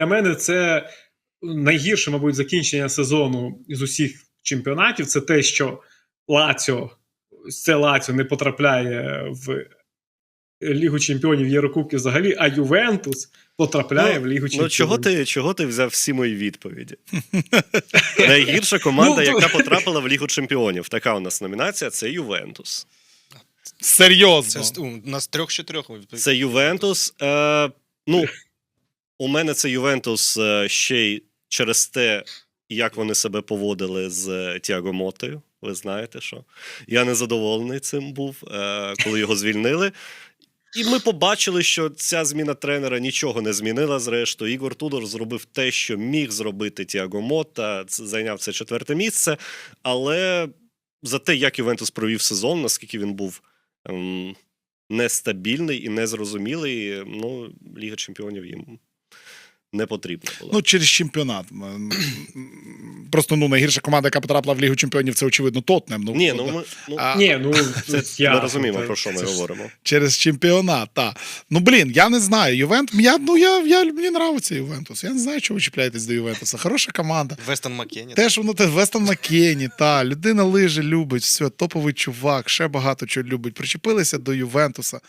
Для мене це найгірше, мабуть, закінчення сезону з усіх чемпіонатів. Це те, що Лаціо, це Лаціо не потрапляє в Лігу Чемпіонів Єврокубки взагалі, а Ювентус потрапляє в Лігу Чемпіонів. Ну, чого ти, чого ти взяв всі мої відповіді? Найгірша команда, Ну, яка потрапила в Лігу Чемпіонів. Така у нас номінація це Ювентус. Серйозно. Це у нас трьох з чотирьох. Це Ювентус. Е, ну, у мене це Ювентус е, ще й через те, як вони себе поводили з е, Тіаго Мотою. Ви знаєте, що я незадоволений цим був, е, коли його звільнили. І ми побачили, що ця зміна тренера нічого не змінила. Зрештою, Ігор Тудор зробив те, що міг зробити Тіаго Мота, зайняв це четверте місце. Але за те, як Ювентус провів сезон, наскільки він був ем, нестабільний і незрозумілий, ну, Ліга Чемпіонів їм не потрібна була. Ну, через чемпіонат. Просто ну, найгірша команда, яка потрапила в Лігу Чемпіонів, це очевидно Тотнем. Ну, Ні, ну ми ну, А, Ні, ну це, це я ми розуміємо, про що ми це говоримо. Через чемпіонат, так. Ну, блін, я не знаю. Ювент, я, ну, я, я, мені нравиться Ювентус. Я не знаю, чого ви чіпляєтесь до Ювентуса. Хороша команда. Вестон Маккені. Теж воно те Вестон Маккені, та людина лижи любить, все, топовий чувак, ще багато чого любить. Причепилися до Ювентуса.